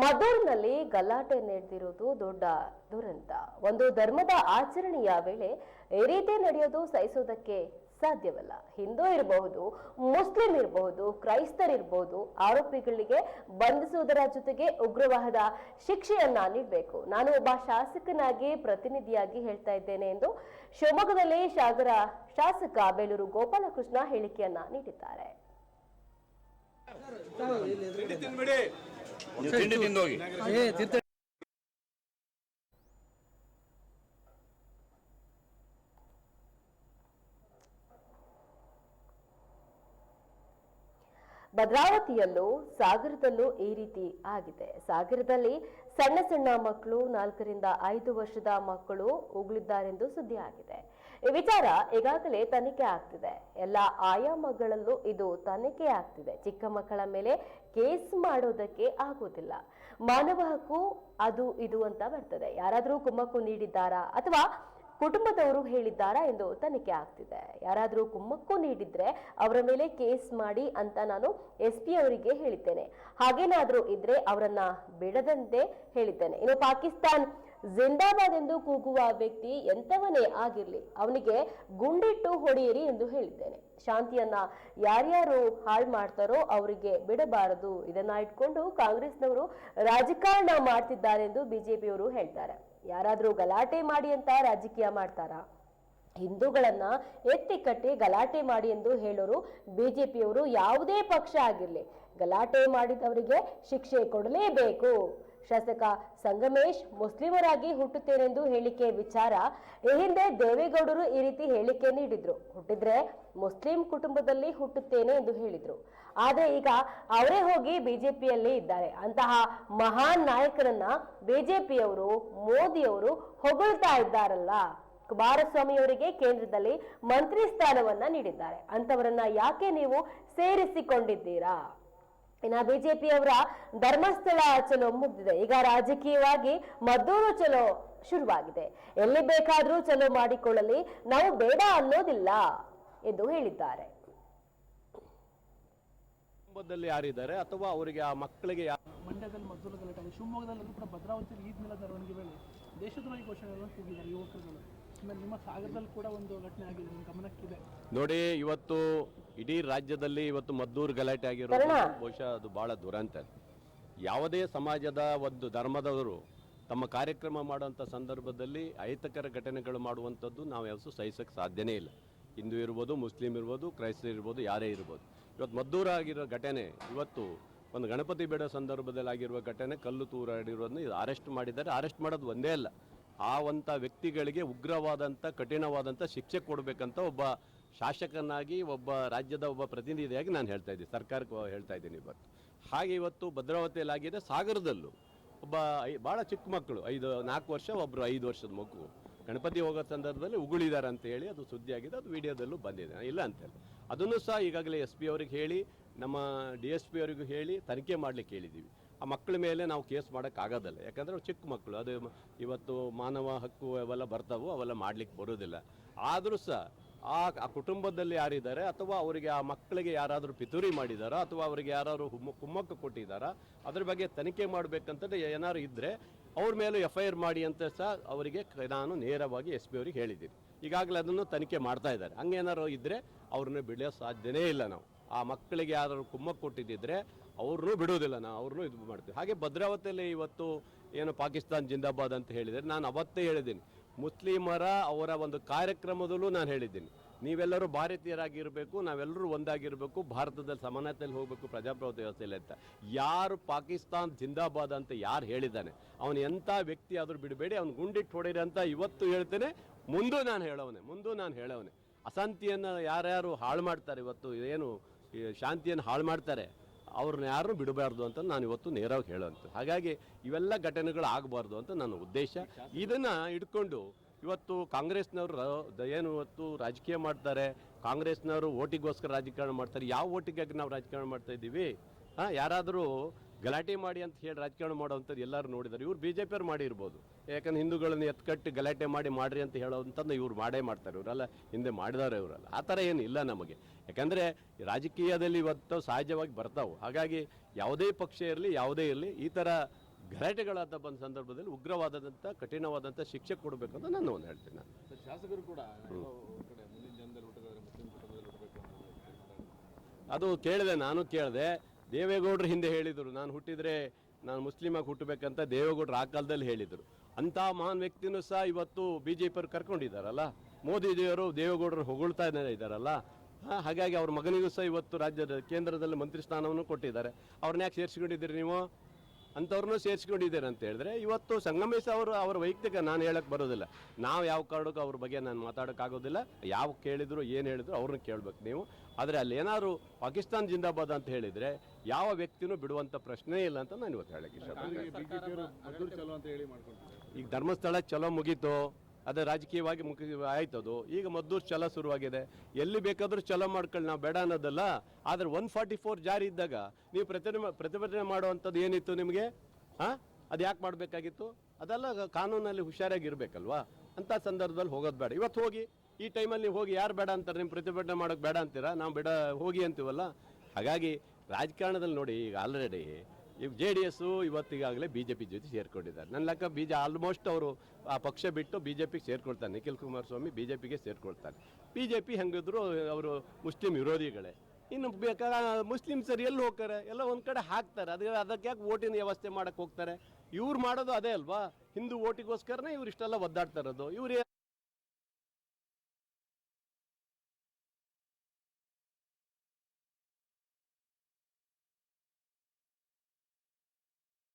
ಮದ್ದೂರಿನಲ್ಲಿ ಗಲಾಟೆ ನಡೆದಿರೋದು ದೊಡ್ಡ ದುರಂತ. ಒಂದು ಧರ್ಮದ ಆಚರಣೆಯ ವೇಳೆ ಈ ರೀತಿ ನಡೆಯೋದು ಸಹಿಸೋದಕ್ಕೆ ಸಾಧ್ಯವಲ್ಲ. ಹಿಂದೂ ಇರಬಹುದು, ಮುಸ್ಲಿಂ ಇರಬಹುದು, ಕ್ರೈಸ್ತರಿರಬಹುದು, ಆರೋಪಿಗಳಿಗೆ ಬಂಧಿಸುವುದರ ಜೊತೆಗೆ ಉಗ್ರವಾದ ಶಿಕ್ಷೆಯನ್ನ ನೀಡಬೇಕು. ನಾನು ಒಬ್ಬ ಶಾಸಕನಾಗಿ ಪ್ರತಿನಿಧಿಯಾಗಿ ಹೇಳ್ತಾ ಇದ್ದೇನೆ ಎಂದು ಶಿವಮೊಗ್ಗದಲ್ಲಿ ಸಾಗರ ಶಾಸಕ ಬೇಲೂರು ಗೋಪಾಲಕೃಷ್ಣ ಹೇಳಿಕೆಯನ್ನ ನೀಡಿದ್ದಾರೆ. ತಿಂಡಿ ತಿಂದು ಏ ಭದ್ರಾವತಿಯಲ್ಲೂ ಸಾಗರದಲ್ಲೂ ಈ ರೀತಿ ಆಗಿದೆ. ಸಾಗರದಲ್ಲಿ ಸಣ್ಣ ಸಣ್ಣ ಮಕ್ಕಳು, ನಾಲ್ಕರಿಂದ ಐದು ವರ್ಷದ ಮಕ್ಕಳು ಉಗುಳಿದ್ದಾರೆಂದು ಸುದ್ದಿ ಆಗಿದೆ. ಈ ವಿಚಾರ ಈಗಾಗಲೇ ತನಿಖೆ ಆಗ್ತಿದೆ. ಎಲ್ಲ ಆಯಾಮಗಳಲ್ಲೂ ಇದು ತನಿಖೆ ಆಗ್ತಿದೆ. ಚಿಕ್ಕ ಮಕ್ಕಳ ಮೇಲೆ ಕೇಸ್ ಮಾಡೋದಕ್ಕೆ ಆಗೋದಿಲ್ಲ ಮಾನವ ಹಕ್ಕು ಅದು ಇದು ಅಂತ ಬರ್ತದೆ. ಯಾರಾದರೂ ಕುಮ್ಮಕ್ಕು ನೀಡಿದ್ದಾರಾ ಅಥವಾ ಕುಟುಂಬದವರು ಹೇಳಿದ್ದಾರಾ ಎಂದು ತನಿಖೆ ಆಗ್ತಿದೆ. ಯಾರಾದರೂ ಕುಮ್ಮಕ್ಕು ನೀಡಿದ್ರೆ ಅವರ ಮೇಲೆ ಕೇಸ್ ಮಾಡಿ ಅಂತ ನಾನು ಎಸ್ ಪಿ ಅವರಿಗೆ ಹೇಳಿದ್ದೇನೆ. ಹಾಗೇನಾದರೂ ಇದ್ರೆ ಅವರನ್ನ ಬಿಡದಂತೆ ಹೇಳಿದ್ದೇನೆ. ಇನ್ನು ಪಾಕಿಸ್ತಾನ್ ಜಿಂದಾಬಾದ್ ಎಂದು ಕೂಗುವ ವ್ಯಕ್ತಿ ಎಂಥವನೇ ಆಗಿರಲಿ, ಅವನಿಗೆ ಗುಂಡಿಟ್ಟು ಹೊಡೆಯಿರಿ ಎಂದು ಹೇಳಿದ್ದೇನೆ. ಶಾಂತಿಯನ್ನ ಯಾರ್ಯಾರು ಹಾಳು ಮಾಡ್ತಾರೋ ಅವರಿಗೆ ಬಿಡಬಾರದು. ಇದನ್ನ ಇಟ್ಕೊಂಡು ಕಾಂಗ್ರೆಸ್ನವರು ರಾಜಕಾರಣ ಮಾಡ್ತಿದ್ದಾರೆ ಎಂದು ಬಿಜೆಪಿಯವರು ಹೇಳ್ತಾರೆ. ಯಾರಾದ್ರೂ ಗಲಾಟೆ ಮಾಡಿ ಅಂತ ರಾಜಕೀಯ ಮಾಡ್ತಾರಾ? ಹಿಂದೂಗಳನ್ನ ಎತ್ತಿ ಕಟ್ಟಿ ಗಲಾಟೆ ಮಾಡಿ ಎಂದು ಹೇಳೋರು ಬಿಜೆಪಿಯವರು ಯಾವುದೇ ಪಕ್ಷ ಆಗಿರಲಿ. ಗಲಾಟೆ ಮಾಡಿದವರಿಗೆ ಶಿಕ್ಷೆ ಕೊಡಲೇಬೇಕು. ಶಾಸಕ ಸಂಗಮೇಶ್ ಮುಸ್ಲಿಮರಾಗಿ ಹುಟ್ಟುತ್ತೇನೆಂದು ಹೇಳಿಕೆ ವಿಚಾರ, ಈ ಹಿಂದೆ ದೇವೇಗೌಡರು ಈ ರೀತಿ ಹೇಳಿಕೆ ನೀಡಿದ್ರು. ಹುಟ್ಟಿದ್ರೆ ಮುಸ್ಲಿಂ ಕುಟುಂಬದಲ್ಲಿ ಹುಟ್ಟುತ್ತೇನೆ ಎಂದು ಹೇಳಿದ್ರು. ಆದ್ರೆ ಈಗ ಅವರೇ ಹೋಗಿ ಬಿಜೆಪಿಯಲ್ಲಿ ಇದ್ದಾರೆ. ಅಂತಹ ಮಹಾನ್ ನಾಯಕರನ್ನ ಬಿಜೆಪಿಯವರು, ಮೋದಿಯವರು ಹೊಗಳ್ತಾ ಇದ್ದಾರಲ್ಲ? ಕುಮಾರಸ್ವಾಮಿ ಅವರಿಗೆ ಕೇಂದ್ರದಲ್ಲಿ ಮಂತ್ರಿ ಸ್ಥಾನವನ್ನ ನೀಡಿದ್ದಾರೆ. ಅಂತವರನ್ನ ಯಾಕೆ ನೀವು ಸೇರಿಸಿಕೊಂಡಿದ್ದೀರಾ? ಇನ್ನ ಬಿಜೆಪಿಯವರ ಧರ್ಮಸ್ಥಳ ಚಲೋ ಮುಗ್ದಿದೆ. ಈಗ ರಾಜಕೀಯವಾಗಿ ಮದ್ದೂರು ಚಲೋ ಶುರುವಾಗಿದೆ. ಎಲ್ಲಿ ಬೇಕಾದ್ರೂ ಚಲೋ ಮಾಡಿಕೊಳ್ಳಲಿ. ನಾವು ಬೇಡ ಅನ್ನೋದಿಲ್ಲ ಎಂದು ಹೇಳಿದ್ದಾರೆ. ಕುಟುಂಬದಲ್ಲಿ ಯಾರಿದ್ದಾರೆ ಅಥವಾ ಅವರಿಗೆ ಆ ಮಕ್ಕಳಿಗೆ ಮಂಡ್ಯದಲ್ಲಿ ಮದ್ದೂರು ಗಲಾಟೆ ಶಿವಮೊಗ್ಗದಲ್ಲೂ ಕೂಡ ಭದ್ರಾವತಿ ಈದ್ ಮಿಲಾದ್ ಮೆರವಣಿಗೆ ವೇಳೆ ದೇಶದ್ರೋಹಿ ಘೋಷಣೆಗಳನ್ನು ಕೂಗಿದ್ದಾರೆ ಯುವಕರುಗಳು. ನೋಡಿ ಇವತ್ತು ಇಡೀ ರಾಜ್ಯದಲ್ಲಿ ಇವತ್ತು ಮದ್ದೂರು ಗಲಾಟೆ ಆಗಿರೋದು ಬಹುಶಃ ಅದು ಬಹಳ ದುರಂತ. ಯಾವುದೇ ಸಮಾಜದ ಒಂದು ಧರ್ಮದವರು ತಮ್ಮ ಕಾರ್ಯಕ್ರಮ ಮಾಡುವಂಥ ಸಂದರ್ಭದಲ್ಲಿ ಅಹಿತಕರ ಘಟನೆಗಳು ಮಾಡುವಂಥದ್ದು ನಾವು ಯಾವತ್ತೂ ಸಹಿಸೋಕ್ಕೆ ಸಾಧ್ಯನೇ ಇಲ್ಲ. ಹಿಂದೂ ಇರ್ಬೋದು ಮುಸ್ಲಿಂ ಇರ್ಬೋದು ಕ್ರೈಸ್ತ ಇರ್ಬೋದು ಯಾರೇ ಇರ್ಬೋದು. ಇವತ್ತು ಮದ್ದೂರು ಆಗಿರೋ ಘಟನೆ ಇವತ್ತು ಒಂದು ಗಣಪತಿ ಬೇಡ ಸಂದರ್ಭದಲ್ಲಿ ಆಗಿರುವ ಘಟನೆ ಕಲ್ಲು ತೂರಾಡಿರೋದನ್ನ ಇದು ಅರೆಸ್ಟ್ ಮಾಡಿದ್ದಾರೆ. ಅರೆಸ್ಟ್ ಮಾಡೋದು ಒಂದೇ ಅಲ್ಲ. ಆ ಒಂಥ ವ್ಯಕ್ತಿಗಳಿಗೆ ಉಗ್ರವಾದಂಥ ಕಠಿಣವಾದಂಥ ಶಿಕ್ಷೆ ಕೊಡಬೇಕಂತ ಒಬ್ಬ ಶಾಸಕನಾಗಿ ಒಬ್ಬ ರಾಜ್ಯದ ಒಬ್ಬ ಪ್ರತಿನಿಧಿಯಾಗಿ ನಾನು ಹೇಳ್ತಾ ಇದ್ದೀನಿ. ಸರ್ಕಾರಕ್ಕೆ ಹೇಳ್ತಾ ಇದ್ದೀನಿ ಇವತ್ತು. ಹಾಗೆ ಇವತ್ತು ಭದ್ರಾವತಿಯಲ್ಲಿ ಆಗಿದೆ ಸಾಗರದಲ್ಲೂ ಒಬ್ಬ ಐ ಭಾಳ ಚಿಕ್ಕ ಮಕ್ಕಳು, ಐದು, ನಾಲ್ಕು ವರ್ಷ ಒಬ್ಬರು ಐದು ವರ್ಷದ ಮಗು. ಗಣಪತಿ ಹೋಗೋ ಸಂದರ್ಭದಲ್ಲಿ ಉಗುಳಿದ್ದಾರೆ ಅಂತ ಹೇಳಿ ಅದು ಸುದ್ದಿ ಆಗಿದೆ ಅದು ವಿಡಿಯೋದಲ್ಲೂ ಬಂದಿದೆ. ಇಲ್ಲ ಅಂತೇಳಿ. ಅದನ್ನು ಸಹ ಈಗಾಗಲೇ ಎಸ್ ಪಿ ಅವ್ರಿಗೆ ಹೇಳಿ, ನಮ್ಮ ಡಿ ಎಸ್ ಪಿ ಅವರಿಗೂ ಹೇಳಿ ತನಿಖೆ ಮಾಡಲಿಕ್ಕೆ ಹೇಳಿದ್ದೀವಿ. ಆ ಮಕ್ಕಳ ಮೇಲೆ ನಾವು ಕೇಸ್ ಮಾಡೋಕ್ಕಾಗೋದಿಲ್ಲ. ಯಾಕಂದರೆ ಚಿಕ್ಕ ಮಕ್ಕಳು. ಅದು ಇವತ್ತು ಮಾನವ ಹಕ್ಕು ಅವೆಲ್ಲ ಬರ್ತಾವು ಅವೆಲ್ಲ ಮಾಡಲಿಕ್ಕೆ ಬರೋದಿಲ್ಲ ಆದರೂ ಸಹ ಆ ಆ ಕುಟುಂಬದಲ್ಲಿ ಯಾರಿದ್ದಾರೆ ಅಥವಾ ಅವರಿಗೆ ಆ ಮಕ್ಕಳಿಗೆ ಯಾರಾದರೂ ಪಿತೂರಿ ಮಾಡಿದಾರಾ ಅಥವಾ ಅವರಿಗೆ ಯಾರಾದರೂ ಹುಮ್ಮ ಕುಮ್ಮಕ್ಕ ಕೊಟ್ಟಿದ್ದಾರಾ ಅದ್ರ ಬಗ್ಗೆ ತನಿಖೆ ಮಾಡಬೇಕಂತಂದ್ರೆ ಏನಾರು ಇದ್ದರೆ ಅವ್ರ ಮೇಲೆ ಎಫ್ ಐ ಆರ್ ಮಾಡಿ ಅಂತ ಸಹ ಅವರಿಗೆ ನಾನು ನೇರವಾಗಿ ಎಸ್ ಪಿ ಅವ್ರಿಗೆ ಹೇಳಿದ್ದೀನಿ. ಈಗಾಗಲೇ ಅದನ್ನು ತನಿಖೆ ಮಾಡ್ತಾ ಇದ್ದಾರೆ. ಹಂಗೇನಾದ್ರು ಇದ್ದರೆ ಅವ್ರನ್ನ ಬಿಡೋ ಸಾಧ್ಯನೇ ಇಲ್ಲ ನಾವು. ಆ ಮಕ್ಕಳಿಗೆ ಯಾರಾದ್ರು ಕುಮ್ಮಕ್ಕು ಕೊಟ್ಟಿದ್ದಿದ್ರೆ ಅವ್ರನ್ನೂ ಬಿಡೋದಿಲ್ಲ ನಾವು ಅವ್ರನ್ನೂ ಇದು ಮಾಡ್ತೀವಿ. ಹಾಗೆ ಭದ್ರಾವತಿಯಲ್ಲಿ ಇವತ್ತು ಏನು ಪಾಕಿಸ್ತಾನ್ ಜಿಂದಾಬಾದ್ ಅಂತ ಹೇಳಿದರೆ ನಾನು ಅವತ್ತೇ ಹೇಳಿದ್ದೀನಿ. ಮುಸ್ಲಿಮರ ಅವರ ಒಂದು ಕಾರ್ಯಕ್ರಮದಲ್ಲೂ ನಾನು ಹೇಳಿದ್ದೀನಿ. ನೀವೆಲ್ಲರೂ ಭಾರತೀಯರಾಗಿರಬೇಕು, ನಾವೆಲ್ಲರೂ ಒಂದಾಗಿರಬೇಕು, ಭಾರತದಲ್ಲಿ ಸಮಾನತೆಯಲ್ಲಿ ಹೋಗಬೇಕು ಪ್ರಜಾಪ್ರಭುತ್ವ ವ್ಯವಸ್ಥೆಯಲ್ಲಿ ಅಂತ. ಯಾರು ಪಾಕಿಸ್ತಾನ್ ಜಿಂದಾಬಾದ್ ಅಂತ ಯಾರು ಹೇಳಿದ್ದಾನೆ? ಅವನು ಎಂಥ ವ್ಯಕ್ತಿ ಆದರೂ ಬಿಡಬೇಡಿ, ಅವ್ನು ಗುಂಡಿಟ್ಟು ಹೊಡೀರಿ ಅಂತ ಇವತ್ತು ಹೇಳ್ತೇನೆ. ಮುಂದೂ ನಾನು ಹೇಳವನೆ, ಮುಂದೂ ನಾನು ಹೇಳವನೆ. ಅಶಾಂತಿಯನ್ನು ಯಾರ್ಯಾರು ಹಾಳು ಮಾಡ್ತಾರೆ ಇವತ್ತು, ಏನು ಶಾಂತಿಯನ್ನು ಹಾಳು ಮಾಡ್ತಾರೆ? ಅವ್ರನ್ನ ಯಾರು ಬಿಡಬಾರ್ದು ಅಂತ ನಾನು ಇವತ್ತು ನೇರವಾಗಿ ಹೇಳುವಂಥ ಹಾಗಾಗಿ ಇವೆಲ್ಲ ಘಟನೆಗಳು ಆಗಬಾರ್ದು ಅಂತ ನನ್ನ ಉದ್ದೇಶ. ಇದನ್ನ ಇಟ್ಕೊಂಡು ಇವತ್ತು ಕಾಂಗ್ರೆಸ್ನವರು ಏನು ಇವತ್ತು ರಾಜಕೀಯ ಮಾಡ್ತಾರೆ, ಕಾಂಗ್ರೆಸ್ನವರು ಓಟಿಗೋಸ್ಕರ ರಾಜಕಾರಣ ಮಾಡ್ತಾರೆ, ಯಾವ ಓಟಿಗಾಗಿ ನಾವು ರಾಜಕಾರಣ ಮಾಡ್ತಾ ಇದ್ದೀವಿ? ಹಾಂ, ಯಾರಾದರೂ ಗಲಾಟೆ ಮಾಡಿ ಅಂತ ಹೇಳಿ ರಾಜಕಾರಣ ಮಾಡೋವಂಥದ್ದು ಎಲ್ಲರೂ ನೋಡಿದ್ದಾರೆ. ಇವ್ರು ಬಿ ಜೆ ಪಿಯವ್ರು ಮಾಡಿರ್ಬೋದು. ಯಾಕಂದ್ರೆ ಹಿಂದೂಗಳನ್ನು ಎತ್ಕಟ್ಟು ಗಲಾಟೆ ಮಾಡಿ ಮಾಡ್ರಿ ಅಂತ ಹೇಳೋವಂಥದ್ದು ಇವ್ರು ಮಾಡೇ ಮಾಡ್ತಾರೆ. ಇವರೆಲ್ಲ ಹಿಂದೆ ಮಾಡಿದಾರೆ ಇವರಲ್ಲ. ಆ ಥರ ಏನು ಇಲ್ಲ ನಮಗೆ. ಯಾಕಂದರೆ ರಾಜಕೀಯದಲ್ಲಿ ಇವತ್ತು ಸಹಜವಾಗಿ ಬರ್ತಾವೆ. ಹಾಗಾಗಿ ಯಾವುದೇ ಪಕ್ಷ ಇರಲಿ ಯಾವುದೇ ಇರಲಿ ಈ ಥರ ಗಲಾಟೆಗಳಾದ ಬಂದ ಸಂದರ್ಭದಲ್ಲಿ ಉಗ್ರವಾದಂಥ ಕಠಿಣವಾದಂಥ ಶಿಕ್ಷೆ ಕೊಡಬೇಕು ಅಂತ ನಾನು ಒಂದು ಹೇಳ್ತೀನಿ ನಾನು. ಶಾಸಕರು ಕೂಡ ಅದು ಕೇಳಿದೆ ನಾನು ಕೇಳಿದೆ. ದೇವೇಗೌಡರು ಹಿಂದೆ ಹೇಳಿದರು ನಾನು ಹುಟ್ಟಿದರೆ ನಾನು ಮುಸ್ಲಿಮಾಗಿ ಹುಟ್ಟಬೇಕಂತ ದೇವೇಗೌಡರು ಆ ಕಾಲದಲ್ಲಿ ಹೇಳಿದರು. ಅಂಥ ಮಹಾನ್ ವ್ಯಕ್ತಿನೂ ಸಹ ಇವತ್ತು ಬಿ ಜೆ ಪಿಯವ್ರು ಕರ್ಕೊಂಡಿದ್ದಾರಲ್ಲ? ಮೋದಿಜಿಯವರು ದೇವೇಗೌಡರು ಹೊಗಳ್ತಾ ಇದ್ದಾರಲ್ಲ? ಹಾಗಾಗಿ ಅವ್ರ ಮಗನಿಗೂ ಸಹ ಇವತ್ತು ರಾಜ್ಯದ ಕೇಂದ್ರದಲ್ಲಿ ಮಂತ್ರಿ ಸ್ಥಾನವನ್ನು ಕೊಟ್ಟಿದ್ದಾರೆ. ಅವ್ರನ್ನ ಯಾಕೆ ಸೇರಿಸಿಕೊಂಡಿದ್ದೀರಿ ನೀವು? ಅಂಥವ್ರನ್ನೂ ಸೇರಿಸ್ಕೊಂಡಿದ್ದೀರಿ ಅಂತ ಹೇಳಿದ್ರೆ ಇವತ್ತು ಸಂಗಮೇಶ್ ಅವರು ಅವರ ವೈಯಕ್ತಿಕ ನಾನು ಹೇಳಕ್ಕೆ ಬರೋದಿಲ್ಲ. ನಾವು ಯಾವ ಕಾರಣಕ್ಕೂ ಅವ್ರ ಬಗ್ಗೆ ನಾನು ಮಾತಾಡೋಕ್ಕಾಗೋದಿಲ್ಲ. ಯಾವ ಕೇಳಿದ್ರು ಏನು ಹೇಳಿದ್ರು ಅವ್ರನ್ನ ಕೇಳಬೇಕು ನೀವು. ಆದರೆ ಅಲ್ಲಿ ಏನಾದ್ರು ಪಾಕಿಸ್ತಾನ್ ಜಿಂದಾಬಾದ್ ಅಂತ ಹೇಳಿದರೆ ಯಾವ ವ್ಯಕ್ತಿನೂ ಬಿಡುವಂಥ ಪ್ರಶ್ನೆ ಇಲ್ಲ ಅಂತ ನಾನು ಇವತ್ತು ಹೇಳಕ್ಕೆ ಇಷ್ಟಪಡ್ತೀನಿ. ಈಗ ಧರ್ಮಸ್ಥಳ ಚಲೋ ಮುಗೀತು. ಅದು ರಾಜಕೀಯವಾಗಿ ಮುಗಿ ಆಯ್ತದು ಈಗ ಮದ್ದೂರು ಛಲ ಶುರುವಾಗಿದೆ. ಎಲ್ಲಿ ಬೇಕಾದರೂ ಛಲ ಮಾಡ್ಕೊಳ್ಳಿ ನಾವು ಬೇಡ ಅನ್ನೋದಲ್ಲ. ಆದರೆ ಒನ್ ಫಾರ್ಟಿ ಫೋರ್ ಜಾರಿ ಇದ್ದಾಗ ನೀವು ಪ್ರತಿಭಟನೆ ಪ್ರತಿಭಟನೆ ಮಾಡುವಂಥದ್ದು ಏನಿತ್ತು ನಿಮಗೆ? ಹಾಂ? ಅದು ಯಾಕೆ ಮಾಡಬೇಕಾಗಿತ್ತು? ಅದೆಲ್ಲ ಕಾನೂನಲ್ಲಿ ಹುಷಾರಾಗಿರ್ಬೇಕಲ್ವಾ? ಅಂಥ ಸಂದರ್ಭದಲ್ಲಿ ಹೋಗೋದು ಬೇಡ. ಇವತ್ತು ಹೋಗಿ, ಈ ಟೈಮಲ್ಲಿ ಹೋಗಿ ಯಾರು ಬೇಡ ಅಂತಾರೆ? ನಿಮ್ಮ ಪ್ರತಿಭಟನೆ ಮಾಡೋಕೆ ಬೇಡ ಅಂತೀರಾ? ನಾವು ಬೇಡ, ಹೋಗಿ ಅಂತೀವಲ್ಲ? ಹಾಗಾಗಿ ರಾಜಕಾರಣದಲ್ಲಿ ನೋಡಿ ಈಗ ಆಲ್ರೆಡಿ ಈಗ ಜೆ ಡಿ ಎಸ್ಸು ಇವತ್ತಿಗಾಗಲೇ ಬಿ ಜೆ ಪಿ ಜೊತೆ ಸೇರ್ಕೊಂಡಿದ್ದಾರೆ. ನನ್ನ ಲೆಕ್ಕ ಬಿ ಜೆ ಆಲ್ಮೋಸ್ಟ್ ಅವರು ಆ ಪಕ್ಷ ಬಿಟ್ಟು B J Nikhil Kumaraswamy B J ಪಿಗೆ ಸೇರ್ಕೊಳ್ತಾರೆ. ಬಿ ಜೆ ಪಿ ಹೆಂಗಿದ್ರು ಅವರು ಮುಸ್ಲಿಂ ವಿರೋಧಿಗಳೇ. ಇನ್ನು ಬೇಕಾದ ಮುಸ್ಲಿಮ್ಸರು ಎಲ್ಲಿ ಹೋಗ್ತಾರೆ? ಎಲ್ಲ ಒಂದು ಕಡೆ ಹಾಕ್ತಾರೆ. ಅದಕ್ಕೆ ಅದಕ್ಕೆ ಯಾಕೆ ಓಟಿನ ವ್ಯವಸ್ಥೆ ಮಾಡಕ್ಕೆ ಹೋಗ್ತಾರೆ? ಇವ್ರು ಮಾಡೋದು ಅದೇ ಅಲ್ವಾ? ಹಿಂದೂ ಓಟಿಗೋಸ್ಕರನೇ ಇವ್ರು ಇಷ್ಟೆಲ್ಲ ಒದ್ದಾಡ್ತಾ ಇರೋದು. ಇವ್ರು